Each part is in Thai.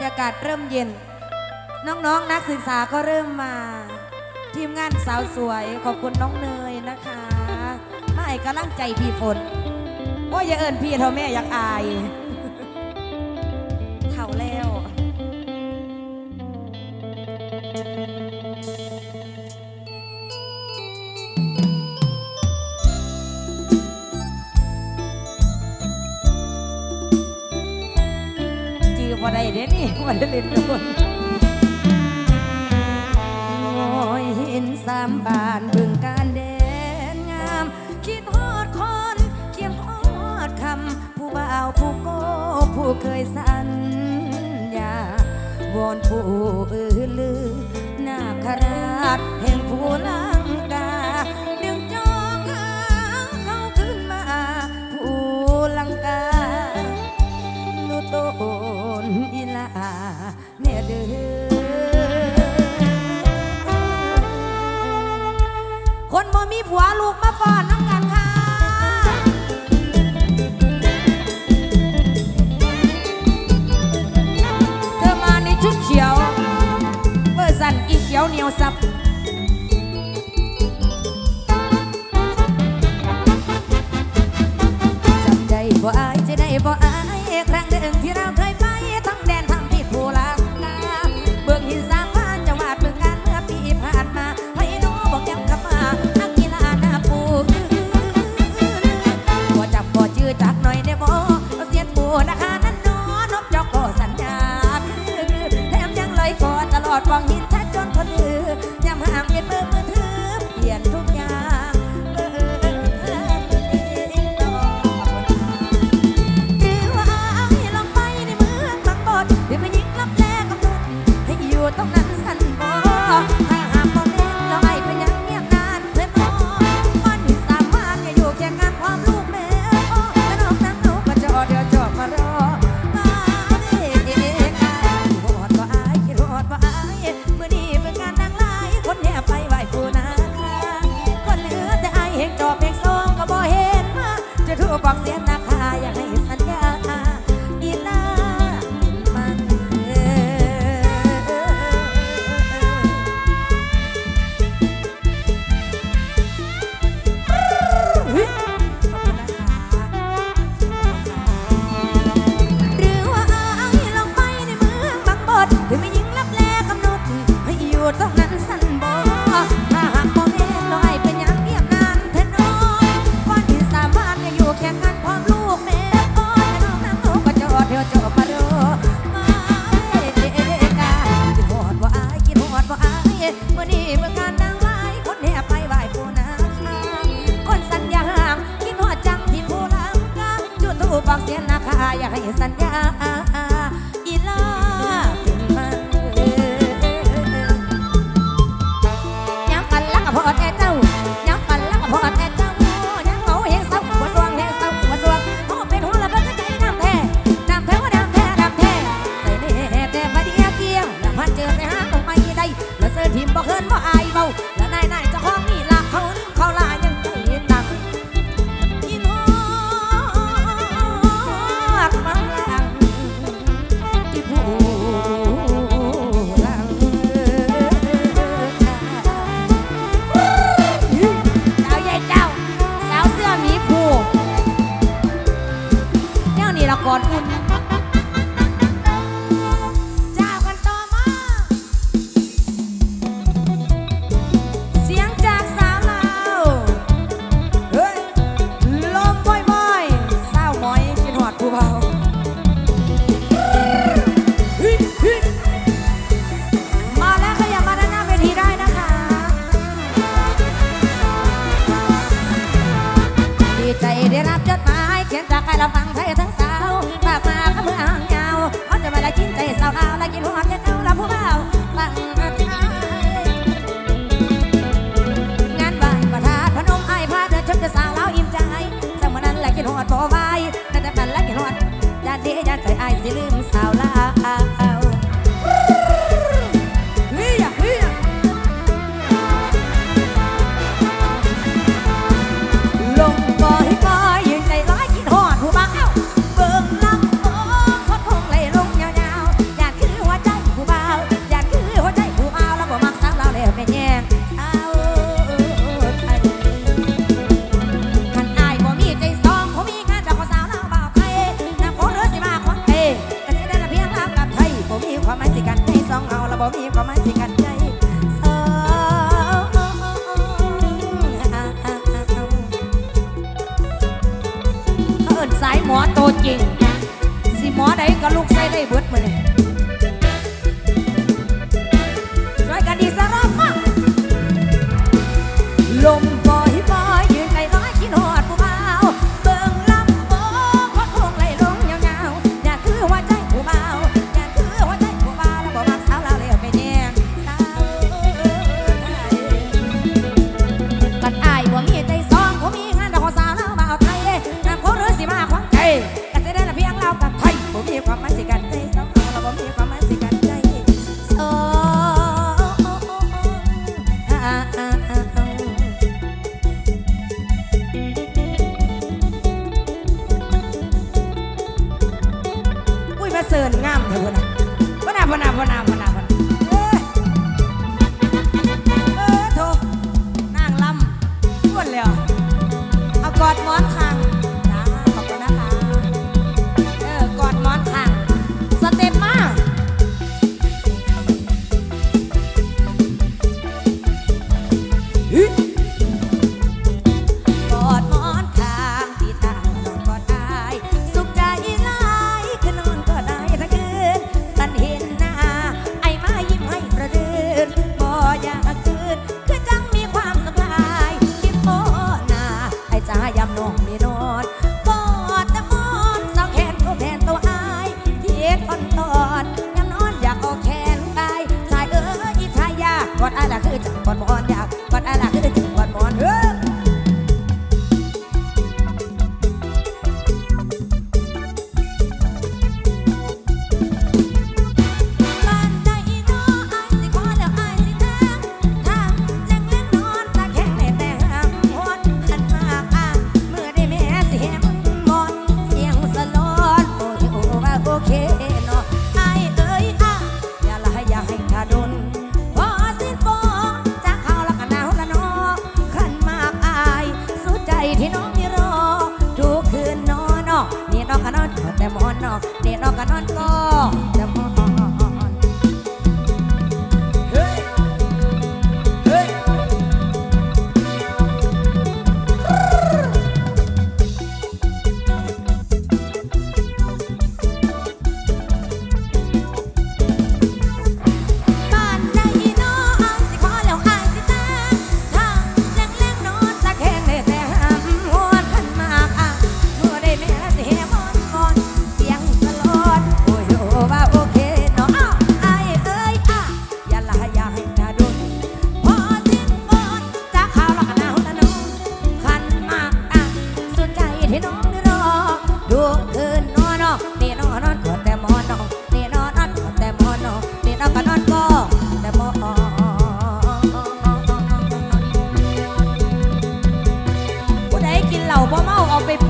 รยากาศเริ่มเย็น น้องๆนนักศึกษาก็เริ่มมา ทีมงานสาวสวยขอบคุณน้องเนยนะคะมาให้กำลังใจพี่ฝนโอ้ยอย่าเอินพี่เท่าแม่อยากอาย ไมล่นตัวงอยหินสามบานบึงการแดนงาม คิดฮอดคนเคียงฮอดคำ ผู้บ่าวผู้โก้ผู้เคยสัญญาวอนผู้อื่นลือนาคราชแห่งผู้ลา ต้นอีลาเนี่ยเด้อคนบ่มีผัวลูกมาฟอนน้ำกันค่ะเธอมาในชุดเขียวเบอร์สันอีเขียวเหนียวสับ sau.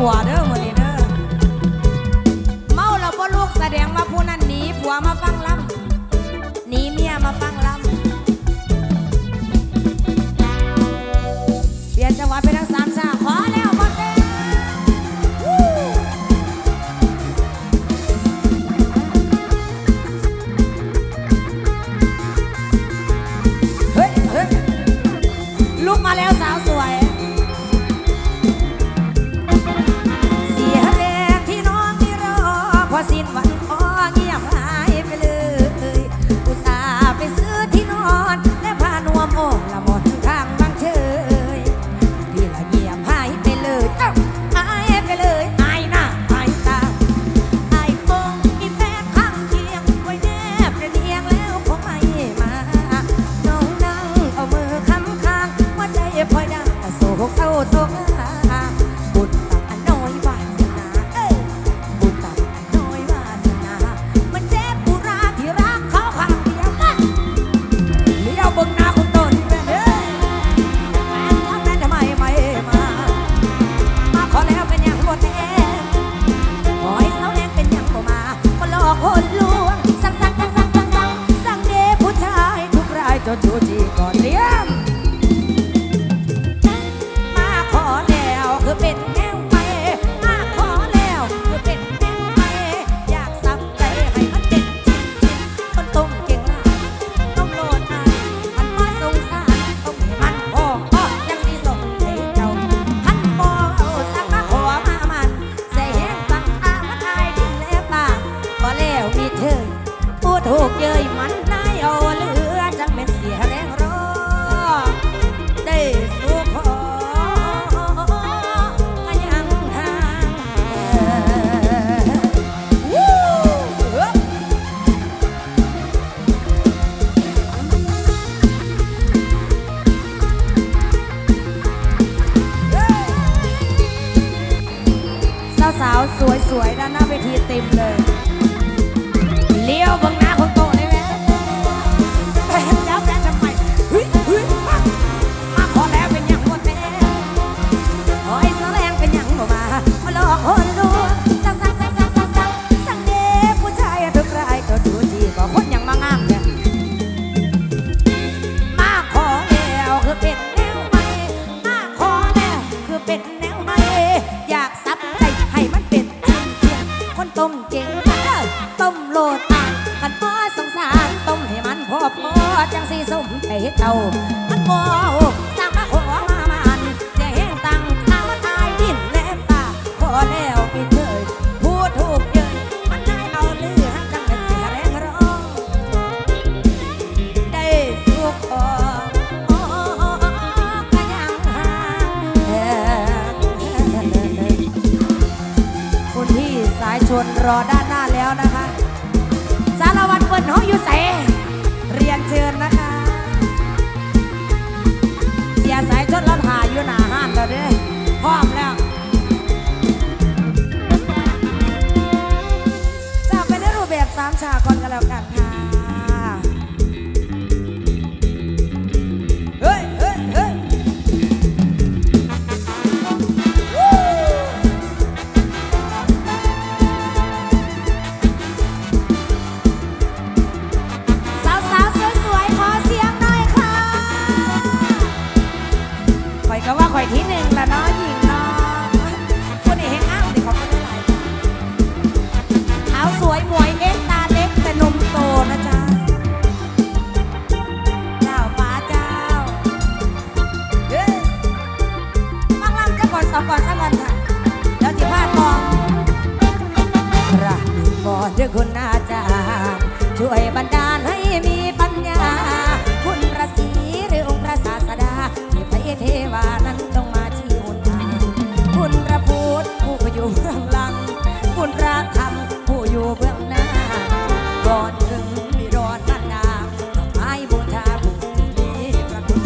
ผัวเด้อมือนี้เด้อเมาแล้วบ่ลูกแสดงมา สวยด้านหน้าเวทีเต็มเลย พอจังสีสมไปเจ้า มันบ่าจาช่วยบรรดาลให้มีปัญญา คุณพระศรีหรือองค์พระศาสดาที่พระเทวานั้นต้องมาชี้หนทางคุณพระพุทธผู้อยู่เบื้องหลัง คุณพระธรรมผู้อยู่เบื้องหน้าก่อนถึงมีรอนานนาต้ไม้บูชาบุญนี้พระคุณ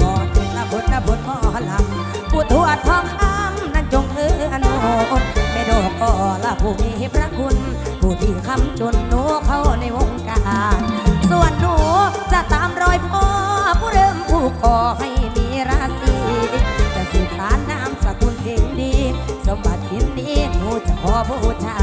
ก่อนถึงพระพุทธบทหลัลำผู้ทวดทองคำนั้นจงเอื้อนุนไม่โดก็ละผู้มีพระคุณำจนหนูเข้าในวงการ ส่วนหนูจะตามรอยพ่อผู้เริ่มผู้ก่อให้มีราศีจะสืบสานนามสกุลเพลงนี้ สมบัติเพลงนี้หนูจะขอบูชา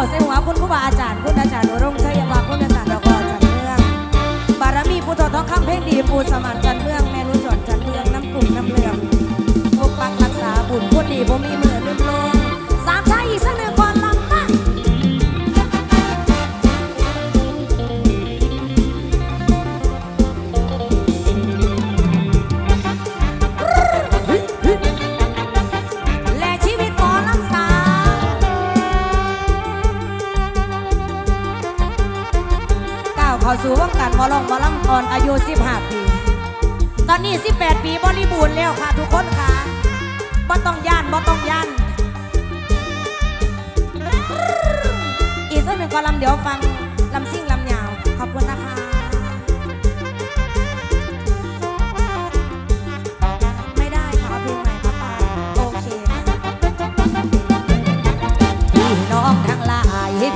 าใส่หัวคุณครูบาอาจารย์คุณอาจารย์โรงชัยว่าคุณอาจารย์ดอกอจันเมือง บารมีผู้ทอดท้องข้างเพ่งดีปูสมานจันเมืองแม่รู้จดจันเมืองน้ำกลุ่มน้ำเลืองปกปักรักษาบุญพูดดีบ่มีมือ ค่ะทุกคนค่ะบ่ต้องย่านบ่ต้องย่าน อีกสักหนึ่งกอลำเดี๋ยวฟังลำซิ่งลำยาว ขอบคุณนะคะ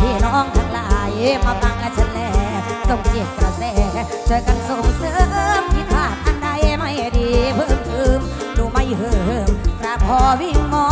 พี่น้องทั้งหลาย มาฟังกันฉันแล้วส่งเสียงกระแสช่วยกันส่ง พอวิ่งมอ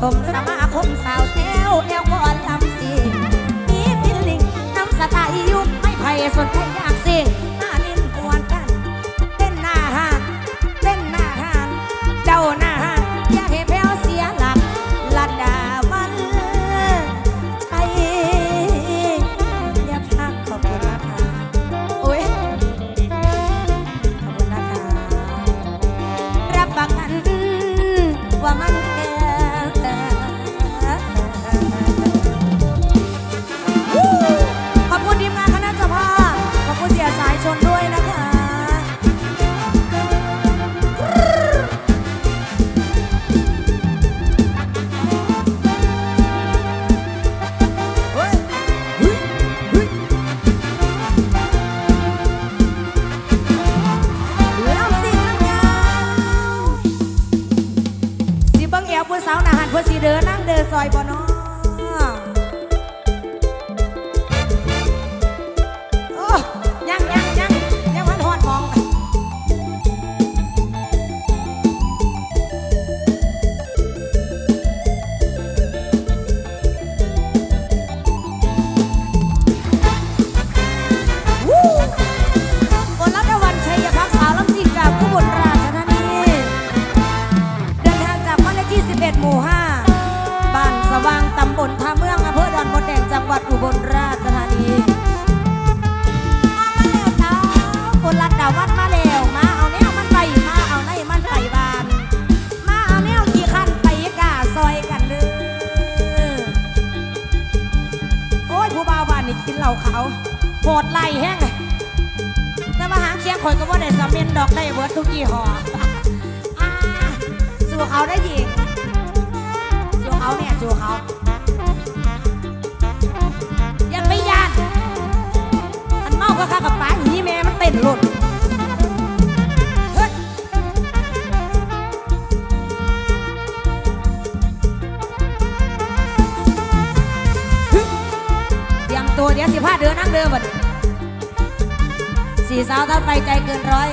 สมสมาคมสาวแซวแอลกอลลำสิมีฟิลลิ่งน้ำสไตล์ยุคไม่ไผ่สนใจอยากสิหน้านิ่มกวนกันเต้นหน้าหานเต้นหน้าหานเจ้าหน้าหานอย่าให้แพ้วเสียหลักลัดดาวันไออย่าพักขอบคุณนะคะโอ้ยขอบคุณนะคะรับประกันว่ามัน ทุกยี่ห้ออ่าสู่เขาได้ยิงสู่เขาเนี่ยสู่เขาอยังไม่ยานมันเมาก็ข้ากับป้าหีแม่มันเต้นหล่นเดียงตัวเดี๋ยวสิพาเดินนั่งเดินบัดนี้สี่สาวเท่าไฟใจเกินร้อย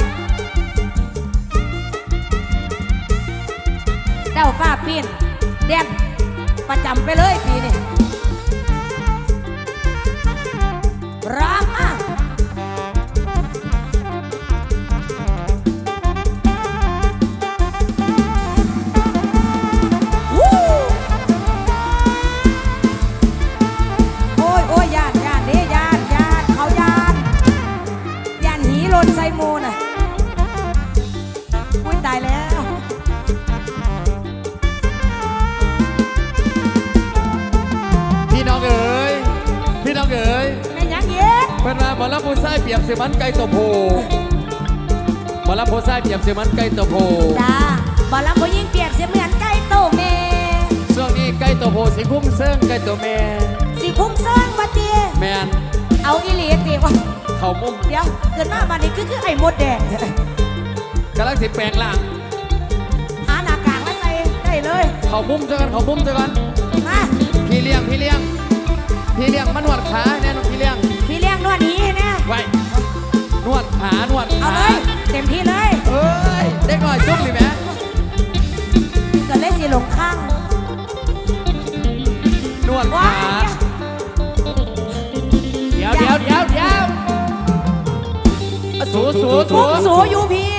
เจ้าฟ้าปีนเด่นประจำไปเลยปีนี้ เขามุมเดี๋ยวเกิดมาบัดนี้คือคือไอ้มดแดงกำลังสิแปลงล่างหาหน้ากากไว้ใส่ได้เลยเขามุมเจอกันเขามุมเจอกันมาพี่เลี้ยงพี่เลี้ยงพี่เลี้ยงมานวดขาเนี่ยพี่เลี้ยงพี่เลี้ยงนวดหนี้เนี่ยไว้นวดขานวดเอาขาเลยเต็มที่เลยเอ้ยเด็กหน่อยซุ่มดิแม่เกิดเล่นสีหลงข้างนวดว้าขาเดี๋ยวเดี๋ยวเดี๋ยวเดี๋ยว สูสูสูฟุ้งสูอยู่พี่